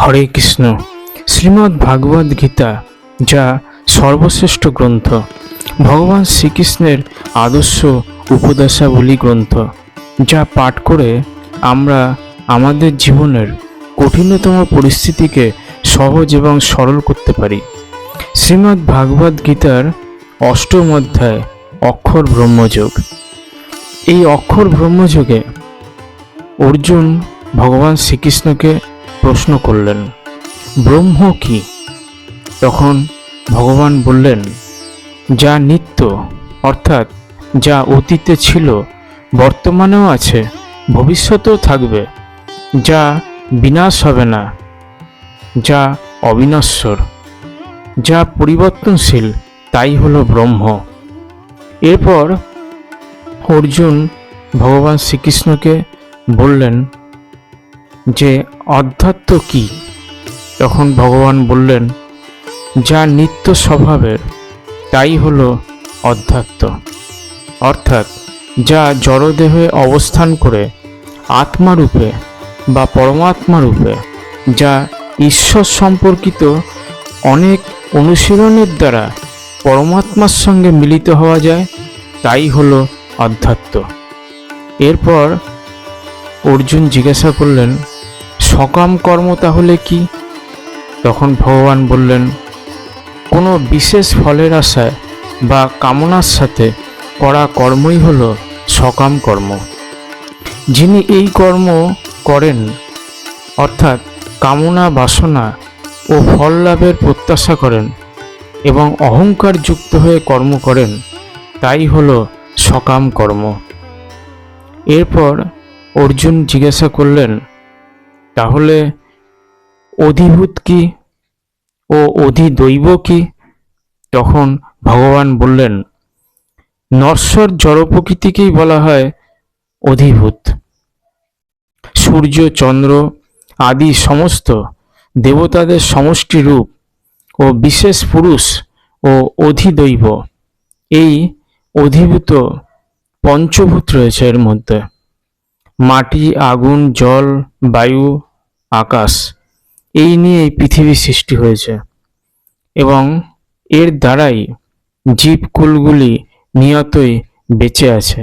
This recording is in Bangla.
হরে কৃষ্ণ। শ্রীমদ্ ভাগবত গীতা, যা সর্বশ্রেষ্ঠ গ্রন্থ। ভগবান শ্রীকৃষ্ণের আদর্শ উপদেশাবলী গ্রন্থ, যা পাঠ করে আমরা আমাদের জীবনের কঠিনতম পরিস্থিতিকে সহজ এবং সরল করতে পারি। শ্রীমদ্ ভাগবত গীতার অষ্টম অধ্যায়, অক্ষর ব্রহ্মযোগ। এই অক্ষর ব্রহ্মযোগে অর্জুন ভগবান শ্রীকৃষ্ণকে প্রশ্ন করলেন, ব্রহ্ম কি? তখন ভগবান বললেন, যা নিত্য, অর্থাৎ যা অতীতে ছিল, বর্তমানেও আছে, ভবিষ্যতেও থাকবে, যা বিনাশ হবে না, যা অবিনশ্বর, যা পরিবর্তনশীল, তাই হলো ব্রহ্ম। এরপর অর্জুন ভগবান শ্রীকৃষ্ণকে বললেন যে অধ্যাত্ম কি? তখন ভগবান বললেন, যা নিত্য স্বভাবের, তাই হল অধ্যাত্ম। অর্থাৎ যা জড়দেহে অবস্থান করে আত্মারূপে বা পরমাত্মারূপে, যা ঈশ্বর সম্পর্কিত অনেক অনুশীলনের দ্বারা পরমাত্মার সঙ্গে মিলিত হওয়া যায়, তাই হল অধ্যাত্ম। এরপর অর্জুন জিজ্ঞাসা করলেন সকাম কর্ম তাহলে কি? তখন ভগবান বললেন, কোনো বিশেষ ফলের আশায় বা কামনার সাথে করা কর্মই হলো সকাম কর্ম। যিনি এই কর্ম করেন, অর্থাৎ কামনা, বাসনা ও ফল লাভের প্রত্যাশা করেন এবং অহংকার যুক্ত হয়ে কর্ম করেন, তাই হলো সকাম কর্ম। এরপর অর্জুন জিজ্ঞাসা করলেন তাহলে অধিভূত কি ও অধিদৈব কি? তখন ভগবান বললেন, নশ্বর জড় প্রকৃতিকেই বলা হয় অধিভূত। সূর্য, চন্দ্র আদি সমস্ত দেবতাদের সমষ্টি রূপ ও বিশেষ পুরুষ ও অধিদৈব। এই অধিভূত পঞ্চভূত রয়েছে এর মধ্যে। মাটি, আগুন, জল, বায়ু আকাশ। এই নিয়ে এই পৃথিবী সৃষ্টি হয়েছে। এবং এর দ্বারাই জীবকুলগুলি নিয়তই বেঁচে আছে।